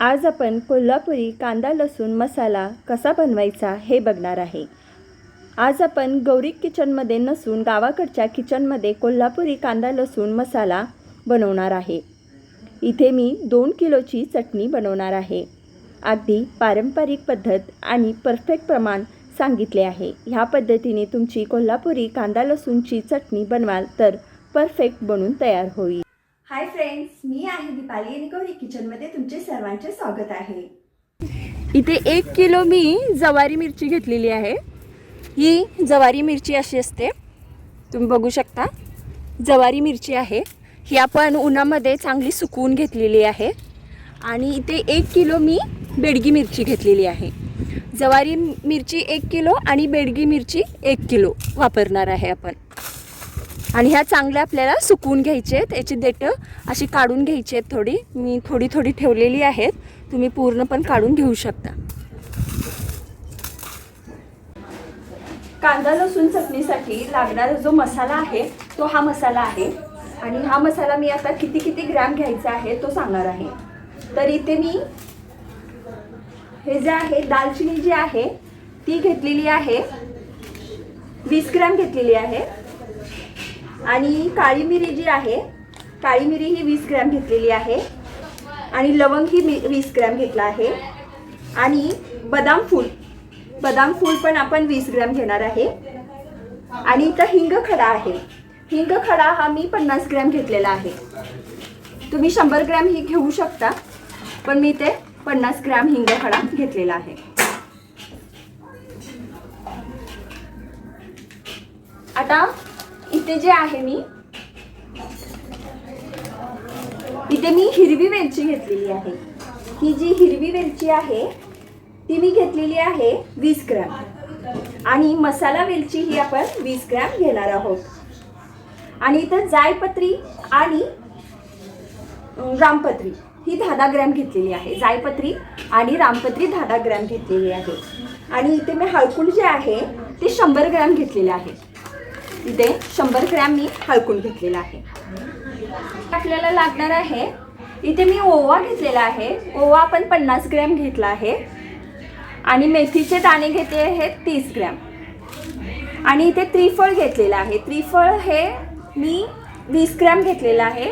आज आपण कोल्हापुरी कांदा लसूण मसाला कसा बनवायचा हे बघणार आहे. आज आपण गौरी किचनमध्ये नसून गावाकडच्या किचनमध्ये कोल्हापुरी कांदा लसूण मसाला बनवणार आहे. इथे मी दोन किलोची चटणी बनवणार आहे. अगदी पारंपरिक पद्धत आणि परफेक्ट प्रमाण सांगितले आहे. ह्या पद्धतीने तुमची कोल्हापुरी कांदा लसूणची चटणी बनवाल तर परफेक्ट बनून तयार होईल. फ्रेंड्स मी आहे दीपाली आणि गौरी किचनमध्ये तुमचे सर्वांचे स्वागत आहे. इथे एक किलो मी जवारी मिरची घेतलेली आहे. ही जवारी मिरची अशी असते. तुम्ही बघू शकता जवारी मिरची आहे. ही आपण उन्हामध्ये चांगली सुकवून घेतलेली आहे. आणि इथे एक किलो मी बेडगी मिरची घेतलेली आहे. जवारी मिरची एक किलो आणि बेडगी मिरची एक किलो वापरणार आहे आपण. आणि ह्या चांगल्या आपल्याला सुकवून घ्यायचे आहेत. याची देठं अशी काढून घ्यायची आहेत थोडी. मी थोडी थोडी ठेवलेली आहेत. तुम्ही पूर्ण पण काढून घेऊ शकता. कांदा लसूण चटणीसाठी लागणारा जो मसाला आहे तो हा मसाला आहे. आणि हा मसाला मी आता किती किती ग्रॅम घ्यायचा आहे तो सांगणार आहे. तर इथे मी हे जे आहे दालचिनी जी आहे ती घेतलेली आहे. वीस ग्रॅम घेतलेली आहे. आणि काळी मिरी जी आहे काळी मिरी ही वीस ग्रॅम घेतलेली आहे. आणि लवंग ही मी वीस ग्रॅम घेतला आहे. आणि बदाम फूल बदाम फूल पण आपण वीस ग्रॅम घेणार आहे. आणि इथं हिंग खडा आहे. हिंग खडा हा मी पन्नास ग्रॅम घेतलेला आहे. तुम्ही शंभर ग्रॅम ही घेऊ शकता पण मी ते पन्नास ग्रॅम हिंग खडा घेतलेला आहे. आता इथे जे आहे मी इथे मी हिरवी वेलची घेतलेली आहे. ही जी हिरवी वेलची आहे ती मी घेतलेली आहे वीस ग्रॅम. आणि मसाला वेलची ही आपण वीस ग्रॅम घेणार आहोत. आणि इथं जायपत्री आणि रामपत्री ही दहा दहा ग्रॅम घेतलेली आहे. जायपत्री आणि रामपत्री दहा दहा ग्रॅम घेतलेली आहे. आणि इथे मी हळकुंड जे आहे ते शंभर ग्रॅम घेतलेले आहे. इथे शंभर ग्रॅम मी हळकून घेतलेला आहे. आपल्याला लागणार आहे इथे मी ओवा घेतलेला आहे. ओवा आपण पन्नास ग्रॅम घेतला आहे. आणि मेथीचे दाणे घेतले आहेत तीस ग्रॅम. आणि इथे त्रिफळ घेतलेलं आहे. त्रिफळ हे मी वीस ग्रॅम घेतलेलं आहे.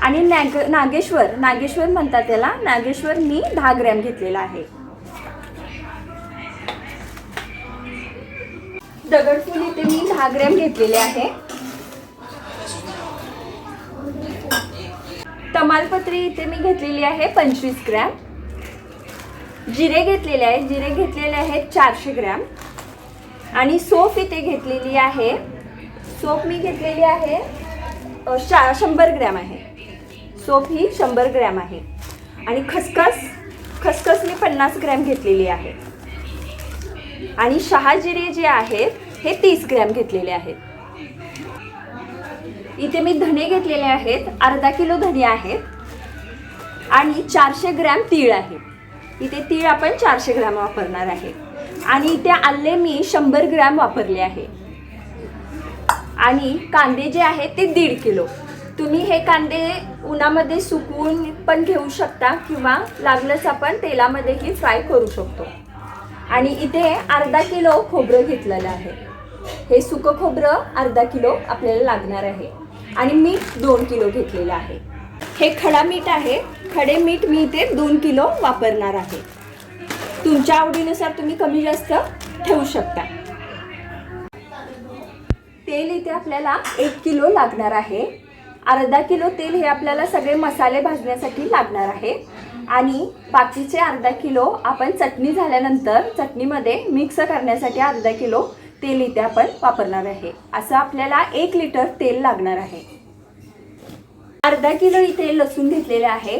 आणि नाग नागेश्वर नागेश्वर म्हणतात त्याला. नागेश्वर मी दहा ग्रॅम घेतलेला आहे. दगडफूल इथे मी दहा ग्रॅम घेतलेले आहे तमालपत्री इथे मी घेतलेली आहे पंचवीस ग्रॅम. जिरे घेतलेले आहे जिरे घेतलेले आहेत चारशे ग्रॅम. आणि सोप इथे घेतलेली आहे. सोप मी घेतलेली आहे शा शंभर ग्रॅम आहे. सोप ही शंभर ग्रॅम आहे. आणि खसखस खसखस मी पन्नास ग्रॅम घेतलेली आहे. आणि शहाजिरे जे आहेत हे तीस ग्रॅम घेतलेले आहेत. इथे मी धणे घेतलेले आहेत अर्धा किलो धणे आहेत आणि चारशे ग्रॅम तीळ आहे. इथे तीळ आपण चारशे ग्रॅम वापरणार आहे. आणि इथे आले मी शंभर ग्रॅम वापरले आहे. आणि कांदे जे आहेत ते दीड किलो. तुम्ही हे कांदे उन्हामध्ये सुकवून पण घेऊ शकता किंवा लागलंच आपण तेलामध्येही फ्राय करू शकतो. आणि इथे अर्धा किलो खोबरं घेतलेलं आहे. हे सुकं खोबरं अर्धा किलो आपल्याला लागणार आहे. आणि मीठ दोन किलो घेतलेलं आहे. हे खडा मीठ आहे. खडे मीठ मी इथे दोन किलो वापरणार आहे. तुमच्या आवडीनुसार तुम्ही कमी जास्त ठेवू शकता. तेल इथे आपल्याला एक किलो लागणार आहे. अर्धा किलो तेल हे आपल्याला सगळे मसाले भाजण्यासाठी लागणार आहे. आणि बाकीचे अर्धा किलो आपण चटणी झाल्यानंतर चटणीमध्ये मिक्स करण्यासाठी अर्धा किलो तेल इथे आपण वापरणार आहे. असं आपल्याला एक लिटर तेल लागणार आहे. अर्धा किलो इथे लसूण घेतलेले आहे.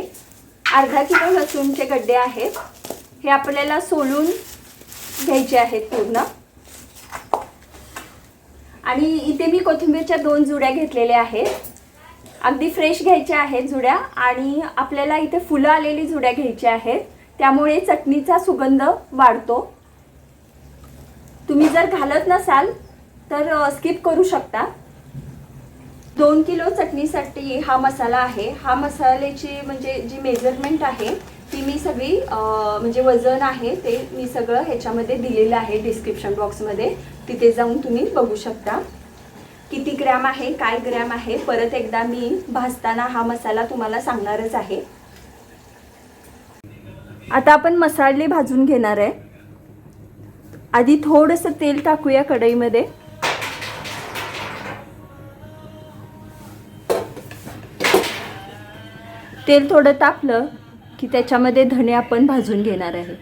अर्धा किलो लसूणचे गड्डे आहेत. हे आपल्याला सोलून घ्यायचे आहेत पूर्ण. आणि इथे मी कोथिंबीरच्या दोन जुड्या घेतलेल्या आहेत. अगदी फ्रेश घ्यायच्या आहेत जुड्या आणि आपल्याला इथे फुलं आलेली जुड्या घ्यायच्या आहेत. त्यामुळे चटणीचा सुगंध वाढतो. तुम्ही जर घालत नसाल तर स्किप करू शकता. दोन किलो चटणीसाठी हा मसाला आहे. हा मसाल्याची म्हणजे जी मेजरमेंट आहे ती मी सगळी म्हणजे वजन आहे ते मी सगळं ह्याच्यामध्ये दिलेलं आहे डिस्क्रिप्शन बॉक्समध्ये तिथे जाऊन तुम्ही बघू शकता. किती ग्रॅम आहे काय ग्रॅम आहे परत एकदा मी भाजताना हा मसाला तुम्हाला सांगणारच आहे. आता आपण मसाले भाजून घेणार आहे. आधी थोडंसं तेल टाकूया कढईमध्ये. तेल थोडं तापलं की त्याच्यामध्ये धणे आपण भाजून घेणार आहे.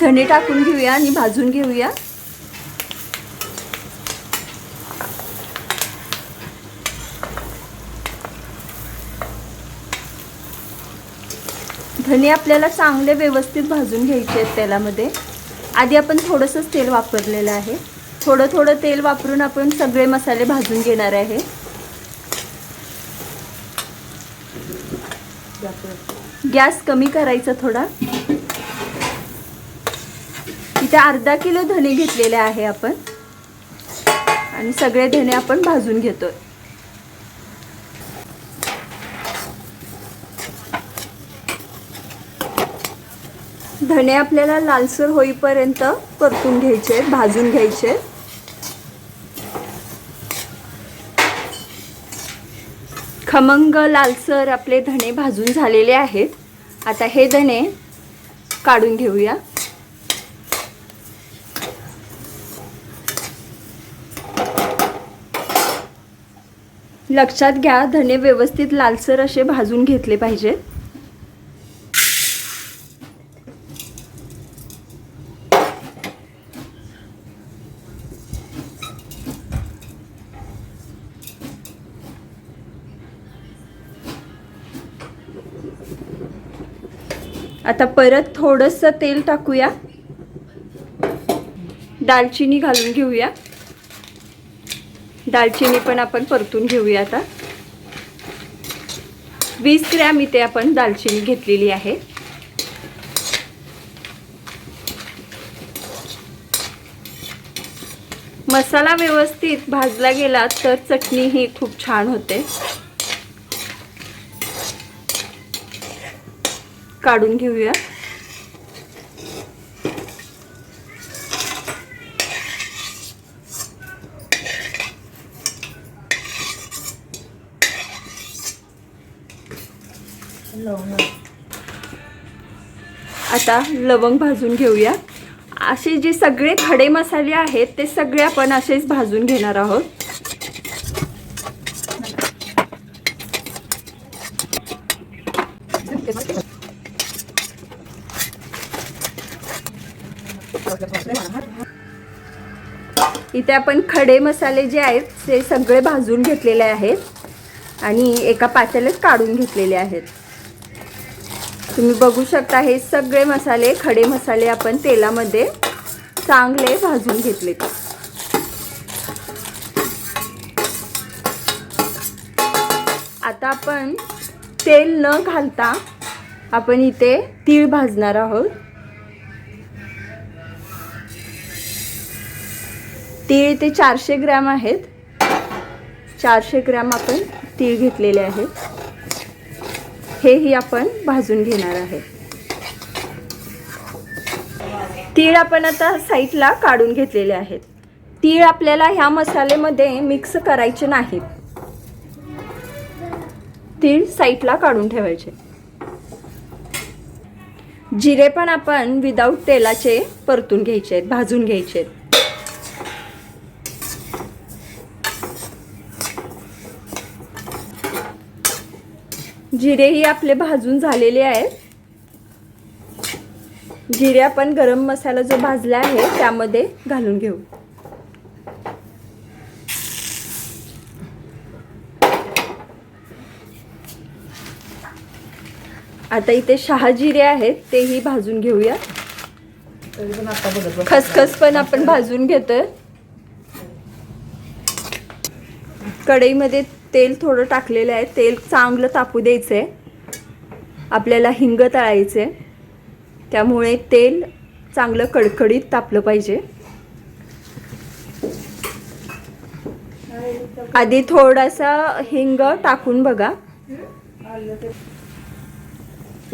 धणे टाकून घेऊया आणि भाजून घेऊया. धणे आपल्याला चांगले व्यवस्थित भाजून घ्यायचे आहेत तेलामध्ये. आधी आपण थोडंसंच तेल वापरलेलं आहे. थोडं थोडं तेल वापरून आपण सगळे मसाले भाजून घेणार आहे. गॅस कमी करायचा थोडा. इथे अर्धा किलो धने घेतलेले आहे आपण. आणि सगळे धने आपण भाजून घेतोय. धणे आपल्याला लालसर होईपर्यंत परतून घ्यायचे भाजून घ्यायचे खमंग लालसर आपले धणे भाजून झालेले आहेत. आता हे धणे काढून घेऊया. लक्षात घ्या धणे व्यवस्थित लालसर असे भाजून घेतले पाहिजेत आता परत थोडंसं तेल टाकूया. दालचिनी घालून घेऊया. दालचिनी पण आपण परतून घेऊया आता. वीस ग्रॅम इथे आपण दालचिनी घेतलेली आहे. मसाला व्यवस्थित भाजला गेला तर चटणी ही खूप छान होते. काढून घेऊया. आता लवंग भाजून घेऊया. असे जे सगळे खडे मसाले आहेत ते सगळे आपण असेच भाजून घेणार आहोत. इथे आपण खडे मसाले जे आहेत ते सगळे भाजून घेतलेले आहेत. आणि एका पातेल्यात काढून घेतलेले आहेत. तुम्ही बघू शकता हे सगळे मसाले खडे मसाले आपण तेलामध्ये चांगले भाजून घेतले. आता आपण तेल न घालता आपण इथे तीळ भाजणार आहोत. तीळ ते चारशे ग्रॅम आहेत. चारशे ग्रॅम आपण तीळ घेतलेले आहेत. हेही आपण भाजून घेणार आहे. तीळ आपण आता साईडला काढून घेतलेले आहेत. तीळ आपल्याला ह्या मसाल्यामध्ये मिक्स करायचे नाहीत तीळ साईडला काढून ठेवायचे. जिरे पण आपण विदाऊट तेलाचे परतून घ्यायचे आहेत भाजून घ्यायचे आहेत. जिरेही आपले भाजून झालेले आहेत. जिरे आपण गरम मसाला जो भाजला आहे त्यामध्ये घालून घेऊ. आता इथे शहा जिरे आहेत तेही भाजून घेऊया. खसखस पण आपण भाजून घेतोय. कढईमध्ये तेल थोडं टाकलेलं आहे. तेल चांगलं तापू द्यायचं आहे आपल्याला हिंग तळायचे त्यामुळे तेल चांगलं कडकडीत तापलं पाहिजे. आधी थोडासा हिंग टाकून बघा.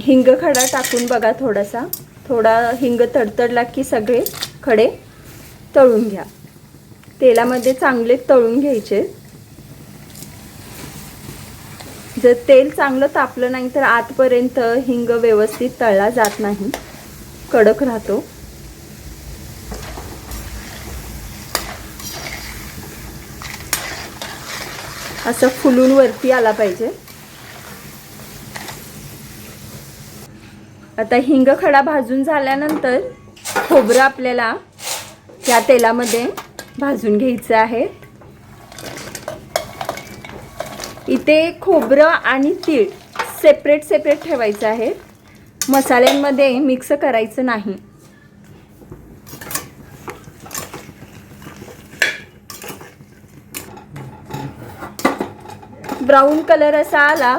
हिंग खडा टाकून बघा थोडासा. थोडा हिंग तडतडला की सगळे खडे तळून घ्या. तेलामध्ये चांगले तळून घ्यायचे. जर तेल चांगलं तापलं नाही तर आतपर्यंत हिंग व्यवस्थित तळला जात नाही. कडक राहतो. असं फुलून वरती आला पाहिजे. आता हिंग खडा भाजून झाल्यानंतर खोबरं आपल्याला या तेलामध्ये भाजून घ्यायचं आहे. इथे खोबरं आणि तीळ सेपरेट सेपरेट ठेवायचं आहे. मसाल्यांमध्ये मिक्स करायचं नाही. ब्राऊन कलर असा आला.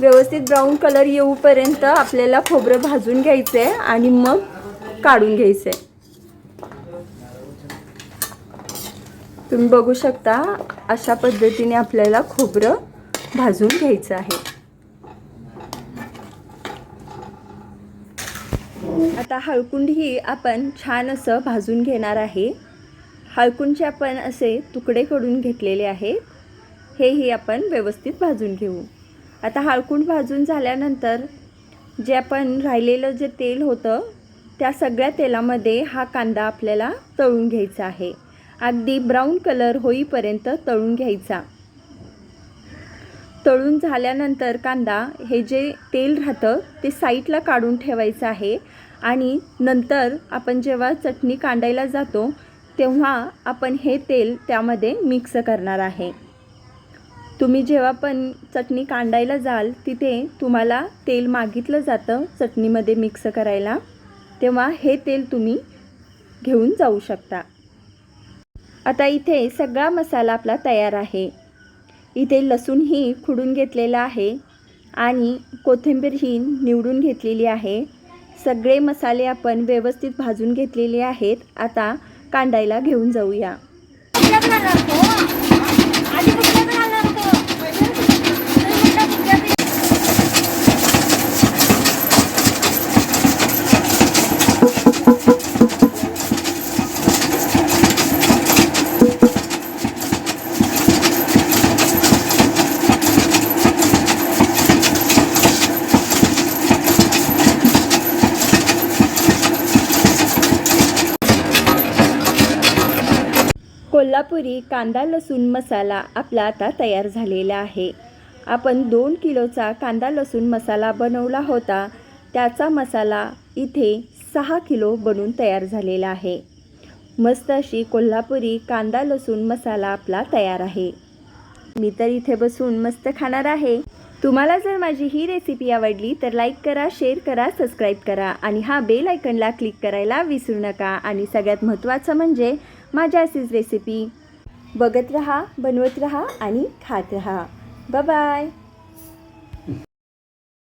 व्यवस्थित ब्राऊन कलर येऊपर्यंत आपल्याला खोबरं भाजून घ्यायचं आहे आणि मग काढून घ्यायचं आहे तुम्ही बघू शकता अशा पद्धतीने आपल्याला खोबरं भाजून घ्यायचं आहे. आता हळकुंड ही आपण छान असं भाजून घेणार आहे. हळकुंडचे आपण असे तुकडे करून घेतलेले आहे हेही आपण व्यवस्थित भाजून घेऊ. आता हळकुंड भाजून झाल्यानंतर जे आपण राहिलेलं जे तेल होतं त्या सगळ्या तेलामध्ये हा कांदा आपल्याला तळून घ्यायचा आहे. अगदी ब्राऊन कलर होईपर्यंत तळून घ्यायचा. तळून झाल्यानंतर कांदा हे जे तेल राहतं ते साईडला काढून ठेवायचं आहे आणि नंतर आपण जेव्हा चटणी कांडायला जातो तेव्हा आपण हे तेल त्यामध्ये मिक्स करणार आहे. तुम्ही जेव्हा पण चटणी कांडायला जाल तिथे तुम्हाला तेल मागितलं जातं चटणीमध्ये मिक्स करायला तेव्हा हे तेल तुम्ही घेऊन जाऊ शकता. आता इथे सगळा मसाला आपला तयार आहे. इथे लसूणही खुडून घेतलेला आहे आणि कोथिंबीर ही निवडून घेतलेली आहे. सगळे मसाले आपण व्यवस्थित भाजून घेतलेले आहेत. आता कांडायला घेऊन जाऊया. कोल्हापुरी कांदा लसूण मसाला आपला आता तयार झालेला आहे. आपण दोन किलोचा कांदा लसूण मसाला बनवला होता. त्याचा मसाला इथे सहा किलो बनून तयार झालेला आहे. मस्त अशी कोल्हापुरी कांदा लसूण मसाला आपला तयार आहे. मी तर इथे बसून मस्त खाणार आहे. तुम्हाला जर माझी ही रेसिपी आवडली तर लाईक करा शेअर करा सबस्क्राईब करा आणि हा बेल आयकनला क्लिक करायला विसरू नका. आणि सगळ्यात महत्त्वाचं म्हणजे माझ्या अशीच रेसिपी बघत रहा बनवत रहा आणि खात रहा. बाय